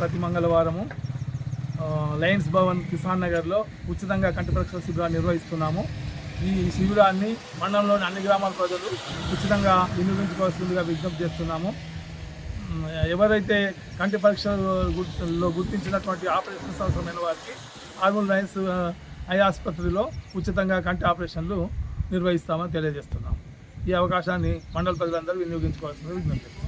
ప్రతి మంగళవారము లయన్స్ భవన్ కిసాన్ నగర్లో ఉచితంగా కంటిపరీక్ష శిబిరాన్ని నిర్వహిస్తున్నాము. ఈ శిబిరాన్ని మండలంలోని అన్ని గ్రామాల ప్రజలు ఉచితంగా వినియోగించుకోవాల్సిందిగా విజ్ఞప్తి చేస్తున్నాము. ఎవరైతే కంటి పరీక్షలో గుర్తించినటువంటి ఆపరేషన్స్ అవసరమైన వారికి ఆర్మూల్ లయన్స్ ఐ ఆసుపత్రిలో ఉచితంగా కంటి ఆపరేషన్లు నిర్వహిస్తామని తెలియజేస్తున్నాం ఈ అవకాశాన్ని మండల ప్రజలందరూ వినియోగించుకోవాల్సిందిగా విజ్ఞప్తి